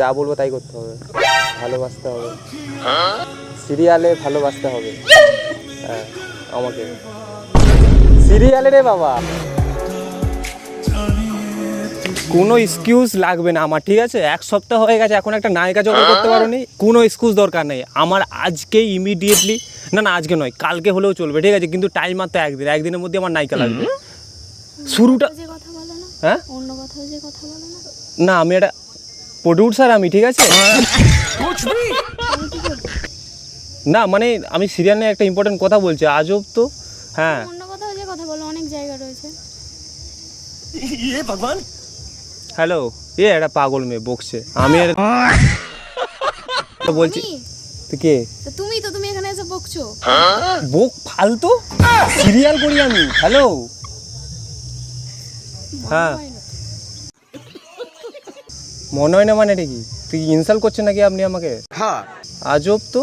যা বলব তাই করতে হবে। ভালোবাসতে হবে। সিরিয়ালে ভালোবাসতে হবে। হ্যাঁ আমাকে। সিরিয়ালে রে বাবা। কোনো এক্সকিউজ লাগবে না আমার ঠিক আছে? এক সপ্তাহ হয়ে গেছে এখন একটা নায়িকা জোগাড় করতে পারো নি কোনো এক্সকিউজ দরকার নেই। আমার আজকে ইমিডিয়েটলি না না আজকে নয় কালকে হলেও চলবে ঠিক আছে? কিন্তু টাইম মাত্র একদিন একদিনের মধ্যে আমার নায়িকা লাগবে। শুরুটা যে কথা বলো না? হ্যাঁ? অন্য কথাও যে কথা বলো না? না আমি একটা প্রডিউসার আমি ঠিক আছে? না মানে আমি সিরিয়াল নিয়ে একটা ইম্পর্টেন্ট কথা বলছি আজব তো হ্যাঁ। অন্য কথা বলো অনেক জায়গা রয়েছে। হ্যালো এ একটা পাগল মেয়ে বকছে আমি আর বলছি তুমি? কে? তো তুমি তো তুমি এখানে এসে বকছো। বক ফালতু? সিরিয়াল করি আমি হ্যালো হ্যাঁ। হয়। মনে হয় না মানে এটা কি তুই ইনসাল্ট করছেন নাকি আপনি আমাকে? হ্যাঁ। আজব তো।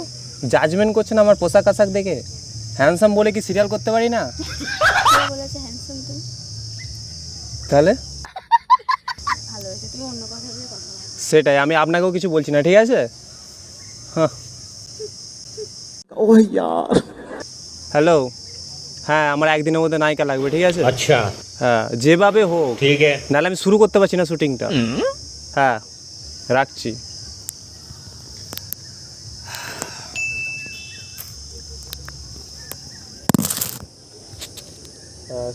জাজমেন্ট করছেন আমার পোশাক আশাক দেখে? হ্যান্ডসাম বলে কি সিরিয়াল করতে পারি না? তাহলে? সেটাই আমি আপনাকেও কিছু বলছি না ঠিক আছে? হ্যাঁ। হ্যালো হ্যাঁ আমার একদিনের মধ্যে নায়িকা লাগবে ঠিক আছে? আচ্ছা। হ্যাঁ যেভাবে হোক। ঠিক আছে। নাহলে আমি শুরু করতে পারছি না শুটিংটা। হ্যাঁ রাখছি।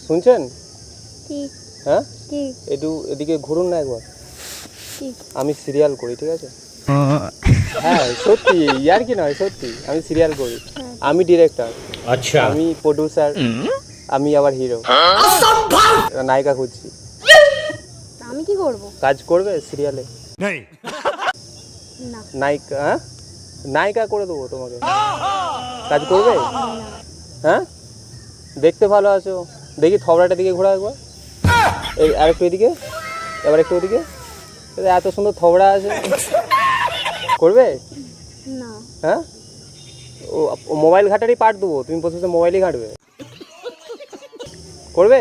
শুনছেন? হ্যাঁ? একটু এদিকে ঘুরুন না একবার। আমি সিরিয়াল করি ঠিক আছে? হ্যাঁ সত্যি ইয়ার কি নয় সত্যি আমি সিরিয়াল করি। আমি ডিরেক্টর আচ্ছা। আমি প্রডিউসার আমি আবার হিরো নায়িকা খুঁজছি। কি করব? কাজ করবে সিরিয়ালে না। নায়িকা হ্যাঁ? নায়িকা করে দেবো তোমাকে। কাজ করবে? হ্যাঁ? দেখতে ভালো আছো। দেখি থবড়াটা দিকে ঘোরা একবার। এই আর একটু এদিকে। এবার একটু ওদিকে। এত সুন্দর থবড়া আছে। করবে? না। হ্যাঁ? ও মোবাইল ঘাটারই পাঠ দেবো। তুমি বসে মোবাইলই ঘাঁটবে। করবে?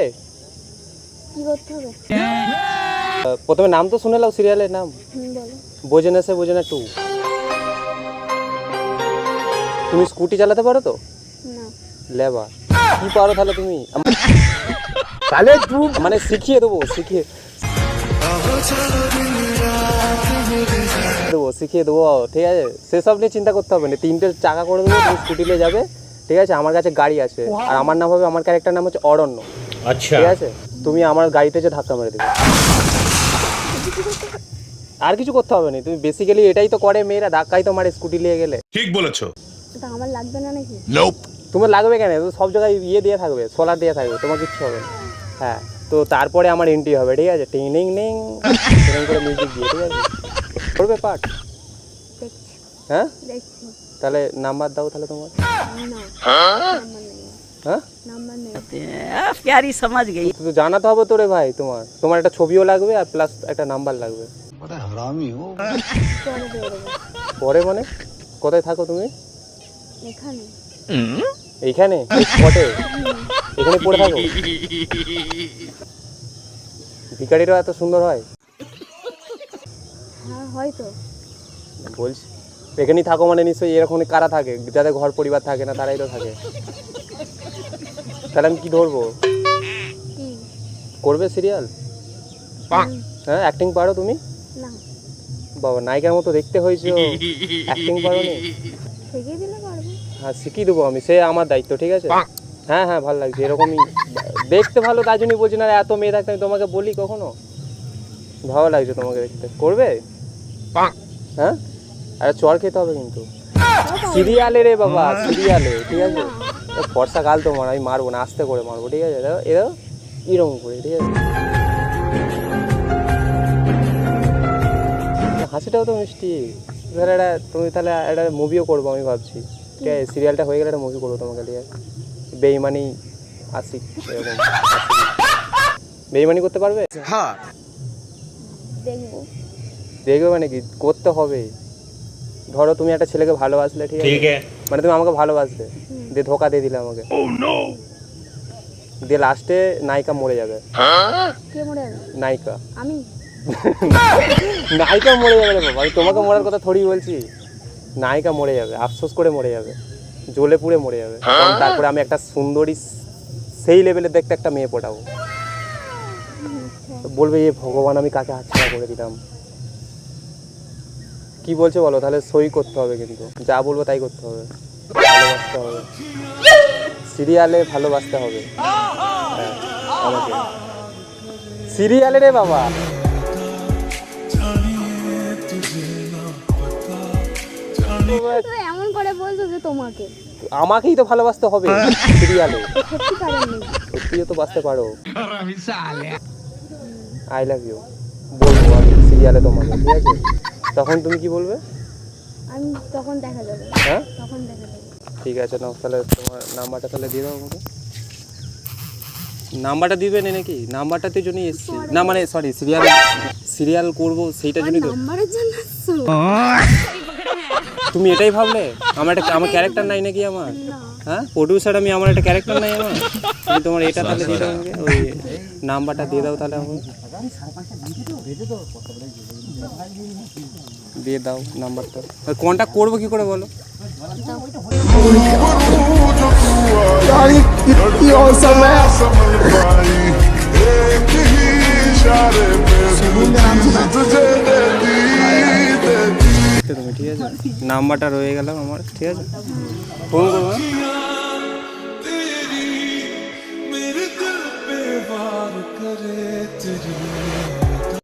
কি করতে হবে? প্রথমে নাম তো শুনে লাও সিরিয়ালের নাম। বোঝে না সে বোঝে না টু তুমি স্কুটি চালাতে পারো তো? লেবা কি পারো তাহলে তুমি? তাহলে মানে শিখিয়ে দেবো শিখিয়ে। দেবো শিখিয়ে দেবো। ঠিক আছে? সেসব নিয়ে চিন্তা করতে হবে না। তিনটে চাকা করে দেবো তুমি স্কুটি নিয়ে যাবে। ঠিক আছে? আমার কাছে গাড়ি আছে। আর আমার নাম হবে আমার ক্যারেক্টার নাম হচ্ছে অরণ্য। আচ্ছা। ঠিক আছে? তুমি আমার গাড়িতে যে ধাক্কা মেরে দেবে। আর কিছু করতে হবে না তুমি বেসিক্যালি এটাই তো করে মেয়েরা ধাক্কাই তো মারে স্কুটি নিয়ে গেলে। ঠিক বলেছ। তা আমার লাগবে না নাকি? তোমার লাগবে কেন? তো সব জায়গায় ইয়ে দিয়ে থাকবে সোলার দিয়ে থাকবে তোমার কিচ্ছু হবে না। হ্যাঁ তো তারপরে আমার এন্ট্রি হবে ঠিক আছে? টিং নিং নিং এরকম করে মিউজিক দিয়ে ঠিক আছে? করবে দেখছি। হ্যাঁ? তাহলে নাম্বার দাও তাহলে তোমার। না নাম্বার নেই। হ্যাঁ? প্যারি সমাজ গেই। তো জানাতে হবে তোরে ভাই তোমার। তোমার একটা ছবিও লাগবে আর প্লাস একটা নাম্বার লাগবে। পরে মানে? কোথায় থাকো তুমি? এখানে। এইখানে? কটে এখানে পড়ে থাকো। ভিকারিরা এত সুন্দর হয়। হ্যাঁ হয়তো বলছি এখানেই থাকো মানে নিশ্চয়ই এরকম কারা থাকে? যাদের ঘর পরিবার থাকে না তারাই তো থাকে। তাহলে আমি কি ধরবো? করবে সিরিয়াল হ্যাঁ অ্যাক্টিং পারো তুমি? বাবা নায়িকার মতো দেখতে হয়েছো। অ্যাক্টিং পারো নি হ্যাঁ শিখিয়ে দেবো আমি সে আমার দায়িত্ব ঠিক আছে? হ্যাঁ হ্যাঁ ভালো লাগছে এরকমই। দেখতে ভালো তাই জন্যই বলছি না এত মেয়ে থাকতে আমি তোমাকে বলি কখনো? ভালো লাগছে তোমাকে দেখতে। করবে? হ্যাঁ? আরে চর খেতে হবে কিন্তু। সিরিয়ালে রে বাবা সিরিয়ালে ঠিক আছে? বর্ষাকাল তোমার আমি মারবো না আস্তে করে মারবো ঠিক আছে? এরা এরকম করে ঠিক আছে? হাসিটাও তো মিষ্টি। ধর একটা তুমি তাহলে একটা মুভিও করব আমি ভাবছি। ঠিক আছে? সিরিয়ালটা হয়ে গেলে একটা মুভি করব তোমাকে ঠিক আছে? বেইমানি আসি এরকম। বেইমানি করতে পারবে? হ্যাঁ। দেখবে। মানে কি? করতে হবে। ধরো তুমি একটা ছেলেকে ভালোবাসলে ঠিক আছে? মানে তুমি আমাকে ভালোবাসলে। দিয়ে ধোকা দিয়ে দিলে আমাকে। দিয়ে লাস্টে নায়িকা মরে যাবে। কে মরে যাবে? নায়িকা। আমি? নায়িকা মরে যাবে বাবা। আমি তোমাকে মরার কথা থোড়ি বলছি। নায়িকা মরে যাবে আফসোস করে মরে যাবে। জ্বলে পুড়ে মরে যাবে। তারপরে আমি একটা সুন্দরী সেই লেভেলের দেখতে একটা মেয়ে পটাবো। বলবে এ ভগবান আমি কাকে হাতছাড়া করে দিলাম? কি বলছো বলো? তাহলে সই করতে হবে কিন্তু। যা বলব তাই করতে হবে। ভালোবাসতে হবে সিরিয়ালে ভালোবাসতে হবে। হ্যাঁ আমাকে। সিরিয়ালে রে বাবা। এমন করে বলছো যে তোমাকে। আমাকেই তো ভালোবাসতে হবে সিরিয়ালে। সত্যিও তো বাঁচতে পারো। আই লাভ ইউ বলব আমি সিরিয়ালে তোমাকে ঠিক আছে? তখন তুমি কি বলবে? আমি তখন দেখা যাবে। হ্যাঁ? তখন দেখা যাবে। ঠিক আছে নাও তাহলে তোমার নাম্বারটা তাহলে দিয়ে দাও আমাকে। নাম্বারটা দিবে না নাকি? নাম্বারটাতে জন্যই এসছি। না মানে সরি সিরিয়াল সিরিয়াল করব সেইটার জন্যই তো নাম্বারের জন্য আসছো? তুমি এটাই ভাবলে? আমার একটা আমার ক্যারেক্টার নাই নাকি আমার? হ্যাঁ? প্রডিউসার আমি আমার একটা ক্যারেক্টার নাই আমার? তুমি তোমার এটা তাহলে দিয়ে দাও আমাকে। ওই নাম্বারটা দিয়ে দাও তাহলে আমাকে। দিয়ে দাও নাম্বারটা। কন্ট্যাক্ট করব কি করে বলো? एक ही इशारे पे तुझे दे दी दे दी তো তুমি ঠিক আছে নাম্বারটা রয়ে গেলাম আমার ঠিক আছে ফোন করবো